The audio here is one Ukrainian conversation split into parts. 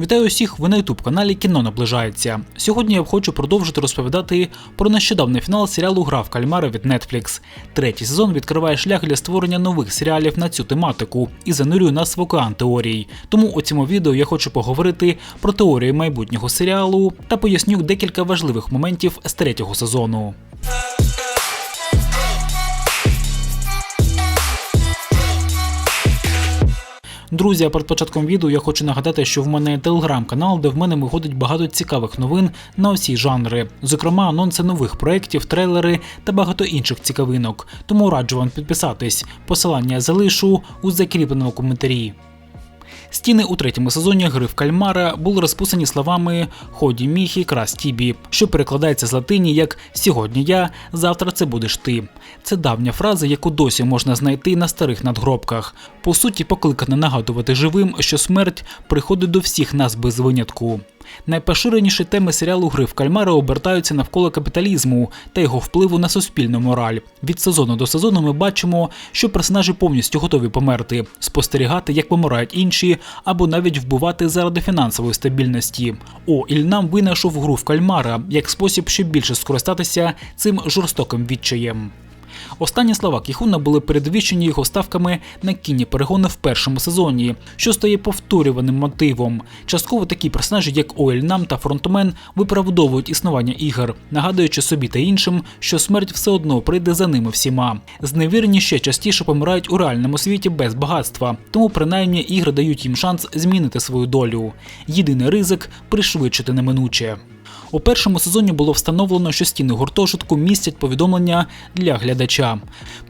Вітаю усіх! Ви на youtube каналі Кіно наближається. Сьогодні я хочу продовжити розповідати про нещодавний фінал серіалу Гра в кальмари від Netflix. Третій сезон відкриває шлях для створення нових серіалів на цю тематику і занурює нас в океан теорій. Тому у цьому відео я хочу поговорити про теорії майбутнього серіалу та поясню декілька важливих моментів з третього сезону. Друзі, а перед початком відео я хочу нагадати, що в мене є телеграм-канал, де в мене виходить багато цікавих новин на усі жанри, зокрема анонси нових проєктів, трейлери та багато інших цікавинок. Тому раджу вам підписатись. Посилання залишу у закріпленому коментарі. Стіни у третьому сезоні гри в кальмара були розписані словами Ході міхі крас тібі, що перекладається з латині як Сьогодні я, завтра це будеш ти. Це давня фраза, яку досі можна знайти на старих надгробках. По суті, покликана нагадувати живим, що смерть приходить до всіх нас без винятку. Найпоширеніші теми серіалу Гри в кальмари обертаються навколо капіталізму та його впливу на суспільну мораль. Від сезону до сезону ми бачимо, що персонажі повністю готові померти, спостерігати, як помирають інші, або навіть вбивати заради фінансової стабільності. О, Ільнам винайшов гру в кальмара як спосіб ще більше скористатися цим жорстоким відчаєм. Останні слова Кіхуна були передвіщені його ставками на кінні перегони в першому сезоні, що стає повторюваним мотивом. Частково такі персонажі, як Оельнам та Фронтмен, виправдовують існування ігор, нагадуючи собі та іншим, що смерть все одно прийде за ними всіма. Зневірені ще частіше помирають у реальному світі без багатства, тому принаймні ігри дають їм шанс змінити свою долю. Єдиний ризик пришвидшити неминуче. У першому сезоні було встановлено, що стіни гуртожитку містять повідомлення для глядача.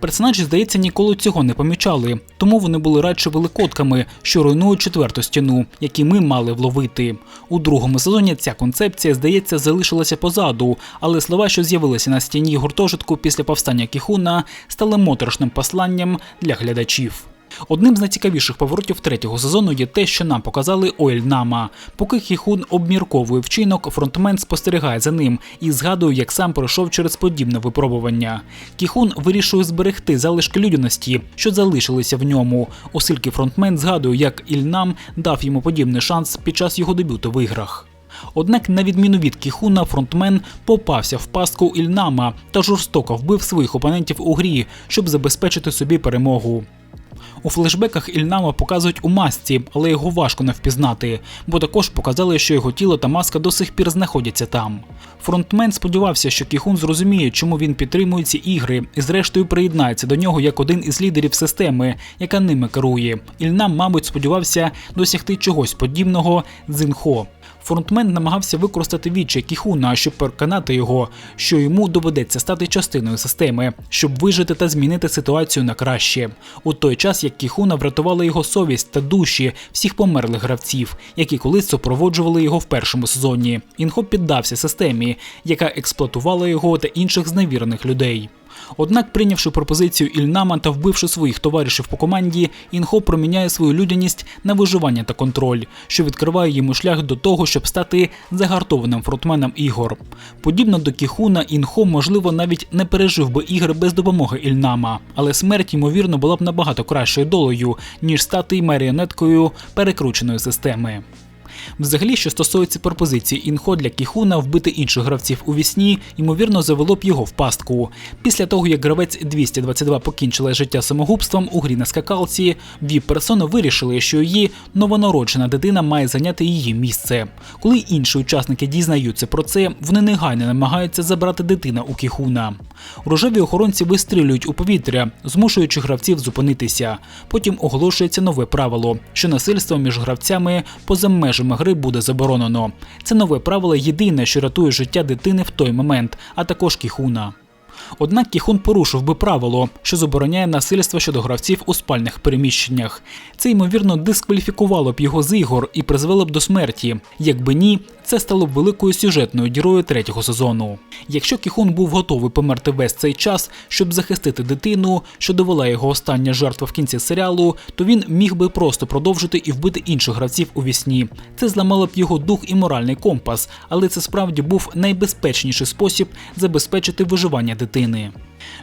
Персонажі, здається, ніколи цього не помічали, тому вони були радше великодками, що руйнують четверту стіну, які ми мали вловити. У другому сезоні ця концепція, здається, залишилася позаду, але слова, що з'явилися на стіні гуртожитку після повстання Кіхуна, стали моторошним посланням для глядачів. Одним з найцікавіших поворотів третього сезону є те, що нам показали Оельнама. Поки Хіхун обмірковує вчинок, фронтмен спостерігає за ним і згадує, як сам пройшов через подібне випробування. Кіхун вирішує зберегти залишки людяності, що залишилися в ньому, оскільки фронтмен згадує, як Ільнам дав йому подібний шанс під час його дебюту в іграх. Однак, на відміну від Кіхуна, фронтмен попався в пастку Ільнама та жорстоко вбив своїх опонентів у грі, щоб забезпечити собі перемогу. У флешбеках Ільнама показують у масці, але його важко не впізнати, бо також показали, що його тіло та маска до сих пір знаходяться там. Фронтмен сподівався, що Кіхун зрозуміє, чому він підтримує ці ігри, і зрештою приєднається до нього як один із лідерів системи, яка ними керує. Ільнам, мабуть, сподівався досягти чогось подібного Цзинхо. Фронтмен намагався використати відчай Кіхуна, щоб переконати його, що йому доведеться стати частиною системи, щоб вижити та змінити ситуацію на краще. У той час як Кіхуна врятувала його совість та душі всіх померлих гравців, які колись супроводжували його в першому сезоні. Інхо піддався системі, яка експлуатувала його та інших зневірених людей. Однак, прийнявши пропозицію Ільнама та вбивши своїх товаришів по команді, Інхо проміняє свою людяність на виживання та контроль, що відкриває йому шлях до того, щоб стати загартованим фронтменом ігор. Подібно до Кіхуна, Інхо, можливо, навіть не пережив би ігри без допомоги Ільнама, але смерть, ймовірно, була б набагато кращою долею, ніж стати маріонеткою перекрученої системи. Взагалі, що стосується пропозиції інхо для Кіхуна вбити інших гравців у вісні, ймовірно, завело б його в пастку. Після того, як гравець 222 покінчила життя самогубством у грі на скакалці, віп персони вирішили, що її новонароджена дитина має зайняти її місце. Коли інші учасники дізнаються про це, вони негайно намагаються забрати дитина у Кіхуна. Рожеві охоронці вистрілюють у повітря, змушуючи гравців зупинитися. Потім оголошується нове правило, що насильство між гравцями поза межами гри буде заборонено. Це нове правило єдине, що рятує життя дитини в той момент, а також кіхуна. Однак Кіхун порушив би правило, що забороняє насильство щодо гравців у спальних переміщеннях. Це ймовірно дискваліфікувало б його з ігор і призвело б до смерті. Якби ні, це стало б великою сюжетною дірою третього сезону. Якщо Кіхун був готовий померти весь цей час, щоб захистити дитину, що довела його остання жертва в кінці серіалу, то він міг би просто продовжити і вбити інших гравців у вісні. Це зламало б його дух і моральний компас, але це справді був найбезпечніший спосіб забезпечити виживання дитини дитини.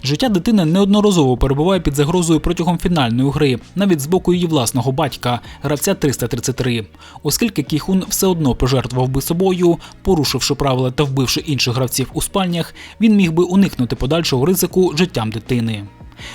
Життя дитини неодноразово перебуває під загрозою протягом фінальної гри, навіть з боку її власного батька, гравця 333. Оскільки Кіхун все одно пожертвував би собою, порушивши правила та вбивши інших гравців у спальнях, він міг би уникнути подальшого ризику життям дитини.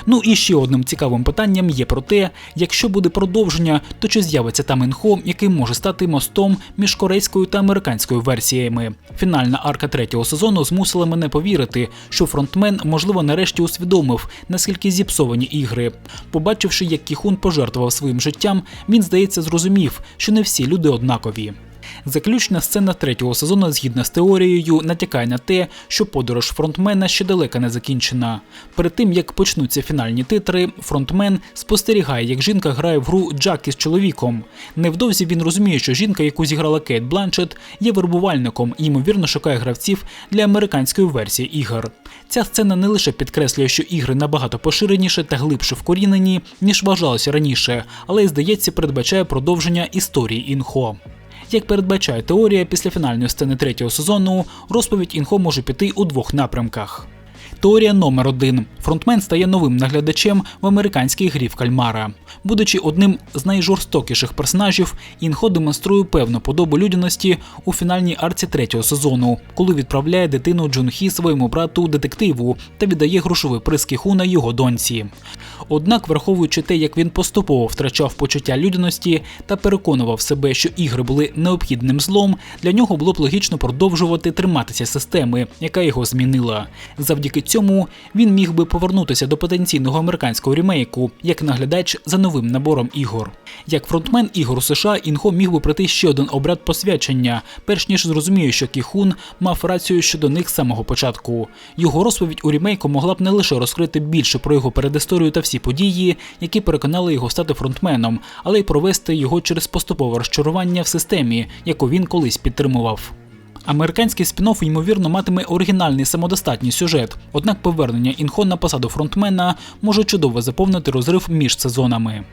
Ну і ще одним цікавим питанням є про те, якщо буде продовження, то чи з'явиться там інхо, який може стати мостом між корейською та американською версіями. Фінальна арка третього сезону змусила мене повірити, що фронтмен, можливо, нарешті усвідомив, наскільки зіпсовані ігри. Побачивши, як Кіхун пожертвував своїм життям, він здається зрозумів, що не всі люди однакові. Заключна сцена третього сезону, згідно з теорією, натякає на те, що подорож фронтмена ще далека не закінчена. Перед тим як почнуться фінальні титри, фронтмен спостерігає, як жінка грає в гру Джак із чоловіком. Невдовзі він розуміє, що жінка, яку зіграла Кейт Бланчет, є вербувальником і ймовірно шукає гравців для американської версії ігор. Ця сцена не лише підкреслює, що ігри набагато поширеніше та глибше вкорінені, ніж вважалося раніше, але й здається, передбачає продовження історії інхо. Як передбачає теорія, після фінальної сцени третього сезону розповідь інхо може піти у двох напрямках. Теорія номер один. Фронтмен стає новим наглядачем в американській грі в кальмара. Будучи одним з найжорстокіших персонажів, інхо демонструє певну подобу людяності у фінальній арці третього сезону, коли відправляє дитину Джун Хі своєму брату детективу та віддає грошовий приз Кіхуна його доньці. Однак, враховуючи те, як він поступово втрачав почуття людяності та переконував себе, що ігри були необхідним злом, для нього було б логічно продовжувати триматися системи, яка його змінила. Завдяки цьому він міг би повернутися до потенційного американського ремейку як наглядач за новим набором ігор. Як фронтмен ігор США, інхо міг би пройти ще один обряд посвячення, перш ніж зрозуміє, що Кіхун мав рацію щодо них з самого початку. Його розповідь у ремейку могла б не лише розкрити більше про його передісторію та всі події, які переконали його стати фронтменом, але й провести його через поступове розчарування в системі, яку він колись підтримував. Американський спін-офф, ймовірно, матиме оригінальний самодостатній сюжет, однак повернення інхо на посаду фронтмена може чудово заповнити розрив між сезонами.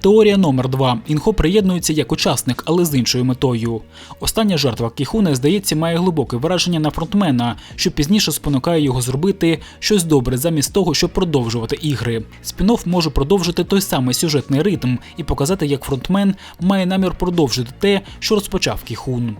Теорія номер 2 Інхо приєднується як учасник, але з іншою метою. Остання жертва Кіхуне, здається, має глибоке враження на фронтмена, що пізніше спонукає його зробити щось добре замість того, щоб продовжувати ігри. Спін-офф може продовжити той самий сюжетний ритм і показати, як фронтмен має намір продовжити те, що розпочав Кіхун.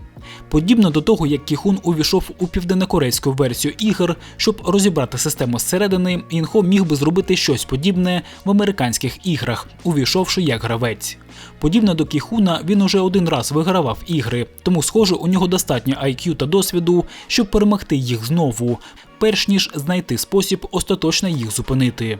Подібно до того, як Кіхун увійшов у південнокорейську версію ігор, щоб розібрати систему зсередини, Інхо міг би зробити щось подібне в американських іграх, увійшовши як гравець. Подібно до Кіхуна, він уже один раз вигравав ігри, тому, схоже, у нього достатньо IQ та досвіду, щоб перемогти їх знову, перш ніж знайти спосіб остаточно їх зупинити.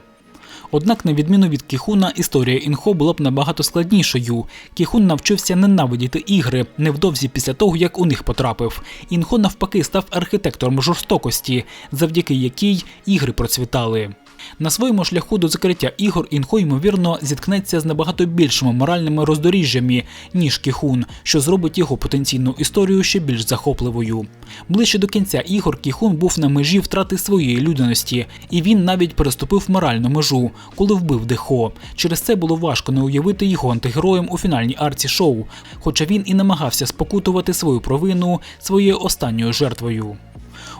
Однак, на відміну від Кіхуна, історія інхо була б набагато складнішою. Кіхун навчився ненавидіти ігри невдовзі після того, як у них потрапив. Інхо навпаки став архітектором жорстокості, завдяки якій ігри процвітали. На своєму шляху до закриття ігор інхо ймовірно зіткнеться з набагато більшими моральними роздоріжжями, ніж Кіхун, що зробить його потенційну історію ще більш захопливою. Ближче до кінця ігор Кіхун був на межі втрати своєї людяності, і він навіть переступив моральну межу, коли вбив Дехо. Через це було важко не уявити його антигероєм у фінальній арці шоу, хоча він і намагався спокутувати свою провину своєю останньою жертвою.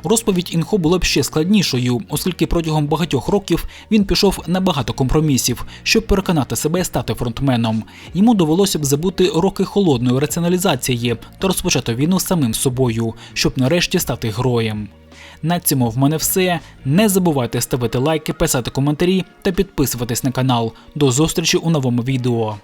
Розповідь інхо була б ще складнішою, оскільки протягом багатьох років він пішов на багато компромісів, щоб переконати себе стати фронтменом. Йому довелося б забути роки холодної раціоналізації та розпочати війну самим собою, щоб нарешті стати героєм. На цьому в мене все. Не забувайте ставити лайки, писати коментарі та підписуватись на канал. До зустрічі у новому відео.